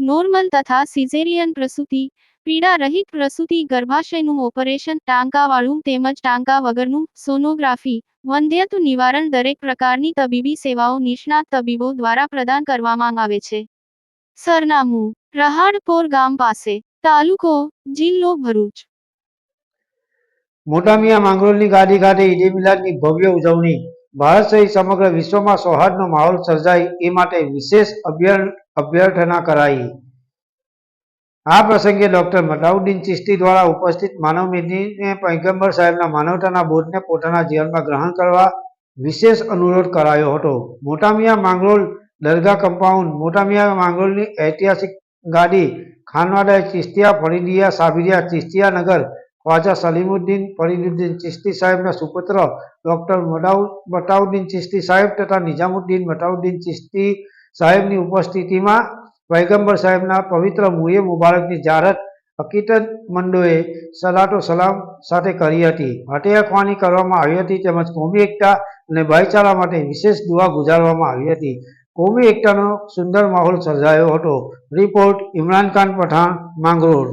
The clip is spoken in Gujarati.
નોર્મલ તથા સિઝેરિયન પ્રસૂતિ પીડા રહિત પ્રસૂતિ, ગર્ભાશયનું ઓપરેશન, ટાંકાવાળું તેમજ ટાંકા વગરનું સોનોગ્રાફી વંધ્યત્વ નિવારણ દરેક પ્રકારની તબીબી સેવાઓ નિષ્ણાત તબીબો દ્વારા પ્રદાન કરવામાં આવે છે. સરનામું, રહાડપોર ગામ પાસે, તાલુકો, જિલ્લો ભરૂચ. મોટા મિયા માંગરોળની ગાડી ખાતે ઈદે મિલાદની ભવ્ય ઉજવણી ભારત સહિત સમગ્ર વિશ્વમાં સૌહાર્દનો માહોલ સર્જાય એ માટે વિશેષ અભ્યર- અભ્યર્થના કરાઈ. આ પ્રસંગે ડોક્ટર મટાઉદ્દીન ચિશ્તી દ્વારા ઉપસ્થિત માનવ મેદનીને પૈગંબર સાહેબના માનવતાના બોધને પોતાના જીવનમાં ગ્રહણ કરવા વિશેષ અનુરોધ કરાયો હતો. મોટામિયા માંગરોલ દરગાહ કમ્પાઉન્ડ મોટામિયા માંગરોલની ઐતિહાસિક ગાડી ખાનવાડા ચિસ્તિયા ફરીદિયા સાબિરિયા ચિસ્તિયા નગર ખ્વાજા સલીમુદ્દીન, ફરીદુદ્દીન ચિશ્તી સાહેબના સુપુત્ર, ડૉક્ટર મડાઉ મટાઉદ્દીન ચિશ્તી સાહેબ તથા નિઝામુદ્દીન મટાઉદ્દીન ચિશ્તી સાહેબની ઉપસ્થિતિમાં પૈગંબર સાહેબના પવિત્ર મુએ મુબારકની જાહેરાત અકીકત મંડોએ સલાતો સલામ સાથે કરી હતી. ફતેહખ્વાની કરવામાં આવી હતી તેમજ કોમી એકતા અને ભાઈચારા માટે વિશેષ દુઆ ગુજારવામાં આવી હતી. કોમી એકતાનો સુંદર માહોલ સર્જાયો હતો. રિપોર્ટ ઇમરાન ખાન પઠાણ, માંગરોળ.